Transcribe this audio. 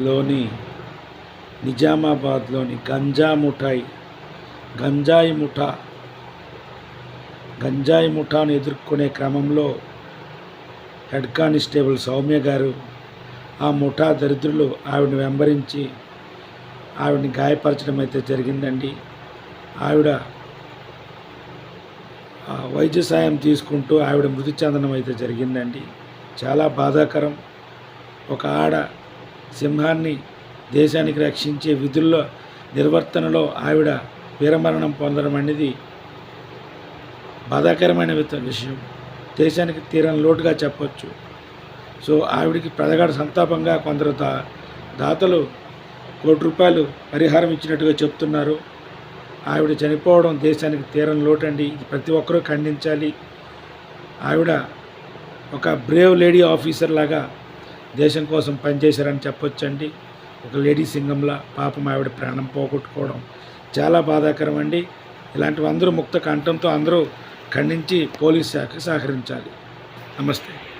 లోని నిజామాబాద్లోని గంజా ముఠాయి గంజాయి ముఠా గంజాయి ముఠాను ఎదుర్కొనే క్రమంలో హెడ్ కానిస్టేబుల్ సౌమ్య గారు ఆ ముఠా దరిద్రులు ఆవిడని వెంబరించి ఆవిడని గాయపరచడం అయితే జరిగిందండి. ఆవిడ వైద్య సాయం తీసుకుంటూ ఆవిడ మృతి చెందడం అయితే జరిగిందండి. చాలా బాధాకరం. ఒక ఆడ సింహాన్ని దేశానికి రక్షించే విధుల్లో నిర్వర్తనలో ఆవిడ వీరమరణం పొందడం అనేది బాధాకరమైన విషయం. దేశానికి తీరం లోటుగా చెప్పొచ్చు. సో ఆవిడికి ప్రజగాడ సంతాపంగా కొందరు దా దాతలు కోటి రూపాయలు పరిహారం ఇచ్చినట్టుగా చెప్తున్నారు. ఆవిడ చనిపోవడం దేశానికి తీరం లోటండి. ఇది ప్రతి ఒక్కరూ ఖండించాలి. ఆవిడ ఒక బ్రేవ్ లేడీ ఆఫీసర్ లాగా దేశం కోసం పనిచేశారని చెప్పొచ్చండి. ఒక లేడీ సింగంలా పాపం ఆవిడ ప్రాణం పోగొట్టుకోవడం చాలా బాధాకరం అండి ఇలాంటివి అందరూ ముక్త కంఠంతో అందరూ ఖండించి పోలీస్ శాఖ సహకరించాలి. నమస్తే.